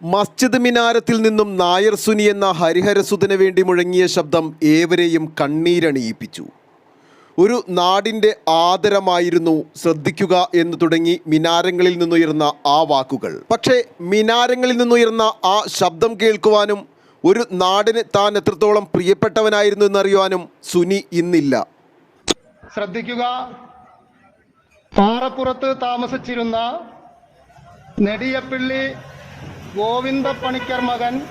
മസ്ജിദ് മിനാരത്തിൽ നിന്നും നായർ സുനി എന്ന ഹരിഹരസുതന് വേണ്ടി മുഴങ്ങിയ ശബ്ദം ഏവരെയും കണ്ണീരണിയിപ്പിച്ചു. ഒരു നാടിന്റെ ആദരമായിരുന്നു ശ്രദ്ധിക്കുക എന്ന് തുടങ്ങി മിനാരങ്ങളിൽ നിന്നുയർന്ന ആ വാക്കുകൾ. പക്ഷേ മിനാരങ്ങളിൽ നിന്നുയർന്ന ആ ശബ്ദം കേൾക്കുവാനും ഒരു നാടിന് താൻ എത്രത്തോളം പ്രിയപ്പെട്ടവനായിരുന്നു എന്നറിയുവാനും സുനി ഇന്നില്ല. ശ്രദ്ധിക്കുക. പാറപ്പുറത്ത് താമസിച്ചിരുന്ന നെടിയപ്പിള്ളി ഗോവിന്ദപ്പണിക്കർ മകൻ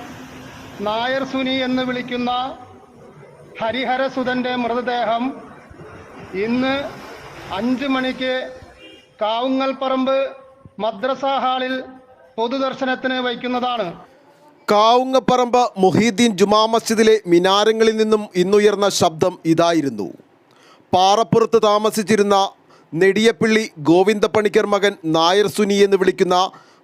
നായർ സുനി എന്ന് വിളിക്കുന്ന ഹരിഹരസുധന്റെ മൃതദേഹം ഇന്ന് അഞ്ച് മണിക്ക് കാവുങ്ങൽപ്പറമ്പ് മദ്രസ ഹാളിൽ പൊതുദർശനത്തിന് വയ്ക്കുന്നതാണ്. കാവുങ്ങപ്പറമ്പ് മൊഹീദ്ദീൻ ജുമാ മസ്ജിദിലെ മിനാരങ്ങളിൽ നിന്നും ഇന്നുയർന്ന ശബ്ദം ഇതായിരുന്നു. പാറപ്പുറത്ത് താമസിച്ചിരുന്ന നെടിയപ്പിള്ളി ഗോവിന്ദപ്പണിക്കർ മകൻ നായർ സുനി എന്ന് വിളിക്കുന്ന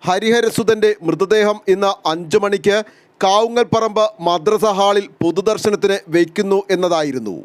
ഹരിഹരസുതന്റെ മൃതദേഹം ഇന്ന് അഞ്ചു മണിക്ക് കാവുങ്ങൽപ്പറമ്പ് മദ്രസ ഹാളിൽ പൊതുദർശനത്തിന് വയ്ക്കുന്നു എന്നതായിരുന്നു.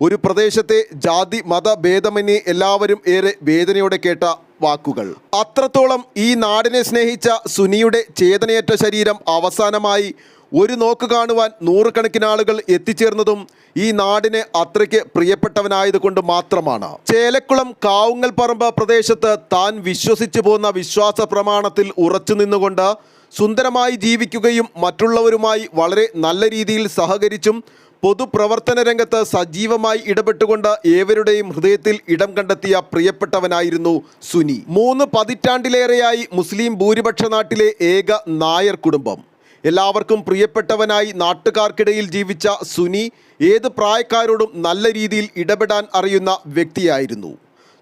ഒരു പ്രദേശത്തെ ജാതി മത ഭേദമന്യേ എല്ലാവരും ഏറെ വേദനയോടെ കേട്ട വാക്കുകൾ. അത്രത്തോളം ഈ നാടിനെ സ്നേഹിച്ച സുനിയുടെ ചേതനയേറ്റ ശരീരം അവസാനമായി ഒരു നോക്ക് കാണുവാൻ നൂറുകണക്കിന് ആളുകൾ എത്തിച്ചേർന്നതും ഈ നാടിനെ അത്രയ്ക്ക് പ്രിയപ്പെട്ടവനായതുകൊണ്ട് മാത്രമാണ്. ചേലക്കുളം കാവുങ്ങൽ പറമ്പ് പ്രദേശത്ത് താൻ വിശ്വസിച്ചു പോന്ന വിശ്വാസ പ്രമാണത്തിൽ ഉറച്ചു നിന്നുകൊണ്ട് സുന്ദരമായി ജീവിക്കുകയും മറ്റുള്ളവരുമായി വളരെ നല്ല രീതിയിൽ സഹകരിച്ചും പൊതുപ്രവർത്തന രംഗത്ത് സജീവമായി ഇടപെട്ടുകൊണ്ട് ഏവരുടെയും ഹൃദയത്തിൽ ഇടം കണ്ടെത്തിയ പ്രിയപ്പെട്ടവനായിരുന്നു സുനി. മൂന്ന് പതിറ്റാണ്ടിലേറെയായി മുസ്ലിം ഭൂരിപക്ഷ നാട്ടിലെ ഏക നായർ കുടുംബം. എല്ലാവർക്കും പ്രിയപ്പെട്ടവനായി നാട്ടുകാർക്കിടയിൽ ജീവിച്ച സുനി ഏത് പ്രായക്കാരോടും നല്ല രീതിയിൽ ഇടപെടാൻ അറിയുന്ന വ്യക്തിയായിരുന്നു.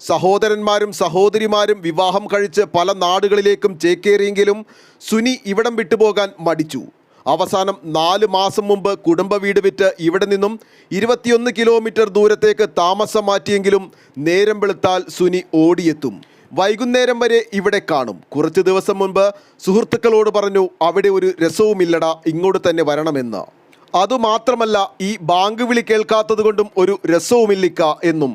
സഹോദരന്മാരും സഹോദരിമാരും വിവാഹം കഴിച്ച് പല നാടുകളിലേക്കും ചേക്കേറിയെങ്കിലും സുനി ഇവിടം വിട്ടുപോകാൻ മടിച്ചു. അവസാനം നാല് മാസം മുമ്പ് കുടുംബ വീട് വിറ്റ് ഇവിടെ നിന്നും ഇരുപത്തിയൊന്ന് കിലോമീറ്റർ ദൂരത്തേക്ക് താമസം മാറ്റിയെങ്കിലും നേരം വെളുത്താൽ സുനി ഓടിയെത്തും. വൈകുന്നേരം വരെ ഇവിടെ കാണും. കുറച്ച് ദിവസം മുൻപ് സുഹൃത്തുക്കളോട് പറഞ്ഞു അവിടെ ഒരു രസവുമില്ലടാ ഇങ്ങോട്ട് തന്നെ വരണമെന്ന്. അതുമാത്രമല്ല ഈ ബാങ്ക് വിളി കേൾക്കാത്തത് കൊണ്ടും ഒരു രസവുമില്ലിക്ക എന്നും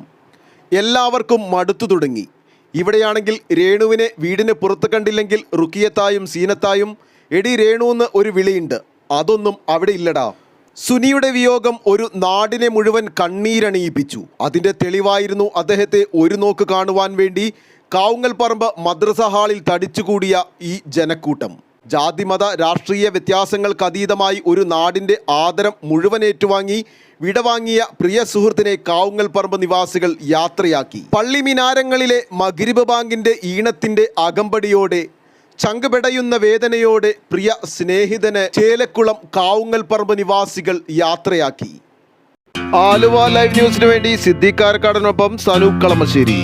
എല്ലാവർക്കും മടുത്തു തുടങ്ങി. ഇവിടെയാണെങ്കിൽ രേണുവിനെ വീടിന് പുറത്ത് കണ്ടില്ലെങ്കിൽ റുക്കിയത്തായും സീനത്തായും എടി രേണു എന്ന് ഒരു വിളിയുണ്ട് അതൊന്നും അവിടെ ഇല്ലടാ. സുനിയുടെ വിയോഗം ഒരു നാടിനെ മുഴുവൻ കണ്ണീരണിയിപ്പിച്ചു. അതിന്റെ തെളിവായിരുന്നു അദ്ദേഹത്തെ ഒരു നോക്ക് കാണുവാൻ വേണ്ടി കാവുങ്ങൽ പറമ്പ് മദ്രസ ഹാളിൽ തടിച്ചുകൂടിയ ഈ ജനക്കൂട്ടം. ജാതിമത രാഷ്ട്രീയ വ്യത്യാസങ്ങൾക്കതീതമായി ഒരു നാടിന്റെ ആദരം മുഴുവൻ ഏറ്റുവാങ്ങി വിടവാങ്ങിയ പ്രിയ സുഹൃത്തിനെ കാവുങ്ങൽ പറമ്പ് നിവാസികൾ യാത്രയാക്കി. പള്ളി മിനാരങ്ങളിലെ മഗ്രിബ് ബാങ്കിന്റെ ഈണത്തിന്റെ അകമ്പടിയോടെ ചങ്കുപെടയുന്ന വേദനയോടെ പ്രിയ സ്നേഹിതന് ചേലക്കുളം കാവുങ്ങൽ പറമ്പ് നിവാസികൾ യാത്രയാക്കി. ആലുവ ലൈവ് ന്യൂസിനു വേണ്ടി സിദ്ദീഖ് കാരക്കാടനൊപ്പം സനൂപ് കളമശ്ശേരി.